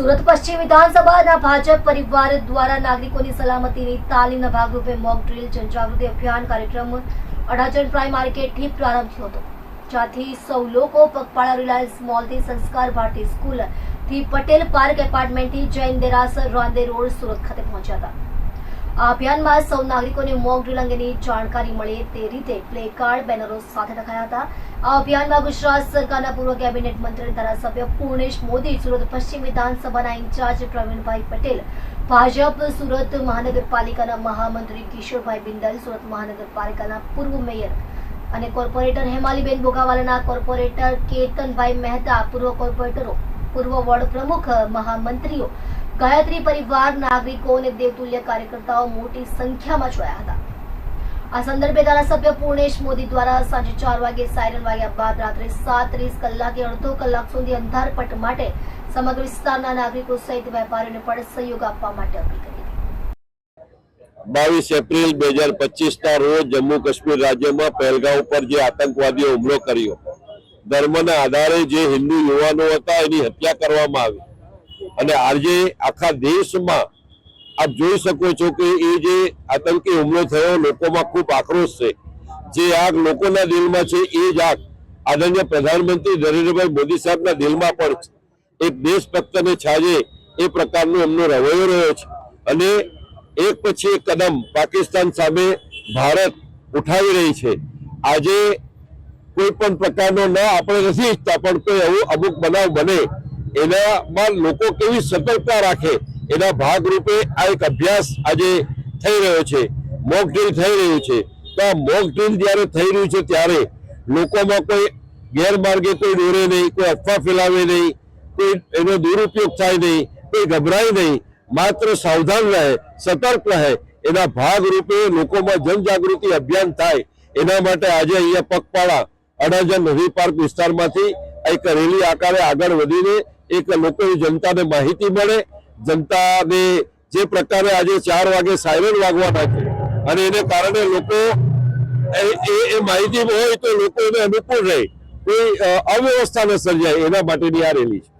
સુરત પશ્ચિમ વિધાનસભાના ભાજપ પરિવાર દ્વારા નાગરિકોની સલામતીની તાલીમના ભાગરૂપે મોક ડ્રિલ, જનજાગૃતિ અભિયાન કાર્યક્રમ, અડાજણ પ્રાઇમ માર્કેટથી પ્રારંભ થયો હતો, જ્યાંથી સૌ લોકો પગપાળા રિલાયન્સ મોલથી સંસ્કાર ભારતી સ્કૂલથી પટેલ પાર્ક એપાર્ટમેન્ટથી જૈન દેરાસર રાંદે રોડ સુરત ખાતે પહોંચ્યા હતા. આ અભિયાનમાં સૌ નાગરિકોને મોક ડ્રીલ અંગેની જાણકારી મળે તે રીતે પ્લે કાર્ડ બેનરો સાથે રખાયા હતા. આ અભિયાનમાં ગુજરાત સરકારના પૂર્વ કેબિનેટ મંત્રી ધારાસભ્ય પૂર્ણેશ મોદી, સુરત પશ્ચિમ વિધાનસભાના ઇન્ચાર્જ પ્રવીણભાઈ પટેલ, ભાજપ, સુરત મહાનગરપાલિકાના મહામંત્રી કિશોરભાઈ બિંદલ, સુરત મહાનગરપાલિકાના પૂર્વ મેયર અને કોર્પોરેટર હેમાલીબેન બોગાવાલાના કોર્પોરેટર કેતનભાઈ મહેતા, પૂર્વ કોર્પોરેટરો, પૂર્વ વોર્ડ પ્રમુખ, મહામંત્રીઓ ગાયત્રી પરિવાર, નાગરિકો અને દેવતુલ્ય કાર્યકર્તાઓ મોટી સંખ્યામાં જોયા હતા. આ સંદર્ભે ધારાસભ્ય પૂર્ણેશ મોદી દ્વારા સાંજે ચાર વાગે સાયરન વાગ્યા બાદ રાત્રે સાત કલાકે અડધો કલાક સુધી અંધારપટ માટે સમગ્ર વિસ્તારના નાગરિકો સહિત વેપારીઓને પણ સહયોગ આપવા માટે અપીલ કરી બાવીસ એપ્રિલ બે હજાર પચીસના રોજ જમ્મુ કાશ્મીર રાજ્યમાં પહેલગાંવ ઉપર જે આતંકવાદીઓ હુમલો કર્યો, ધર્મના આધારે જે હિન્દુ યુવાનો હતા એની હત્યા કરવામાં આવી. અને આજે આખા દેશમાં આપ જોઈ શકો છો કે એ જે આતંકી હુમલો થયો, લોકોમાં ખૂબ આક્રોશ છે. જે આગ લોકોના દિલમાં છે, એ જ આગ આદરણીય પ્રધાનમંત્રી નરેન્દ્રભાઈ મોદી સાહેબના દિલમાં પણ છે. એક દેશભક્તને છાજે એ પ્રકારનો એમનો રવૈયો રહ્યો છે. અને એક પછી એક કદમ પાકિસ્તાન સામે ભારત ઉઠાવી રહી છે. આજે કોઈ પણ પ્રકારનો ન, આપણે નથી ઈચ્છતા, પણ કોઈ એવું અમુક બનાવ બને એનામાં લોકો કેવી સતર્કતા રાખે એના ભાગરૂપે આ એક અભ્યાસ આજે થઈ રહ્યો છે. મોક ડ્રીલ થઈ રહ્યું છે. તો આ મોક ડ્રીલ જ્યારે થઈ રહ્યું છે ત્યારે લોકોમાં કોઈ ગેરમાર્ગે કોઈ દોરે નહીં, કોઈ અફવા ફેલાવે નહીં, કોઈ એનો દુરુપયોગ થાય નહીં, કોઈ ગભરાય નહીં, માત્ર સાવધાન રહે, સતર્ક રહે, એના ભાગરૂપે લોકોમાં જનજાગૃતિ અભિયાન થાય. એના માટે આજે અહીંયા પગપાળા અડાજણ નદી પાર્ક વિસ્તારમાંથી એક રેલી આકારે આગળ વધીને એક લોકોની જનતાને માહિતી મળે, જનતાને જે પ્રકારે આજે ચાર વાગે સાયરન વાગવાના છે અને એને કારણે લોકો એ- માહિતી હોય તો લોકો એને અનુકૂળ રહે. કોઈ અવ્યવસ્થા ન સર્જાય એના માટેની આ રેલી છે.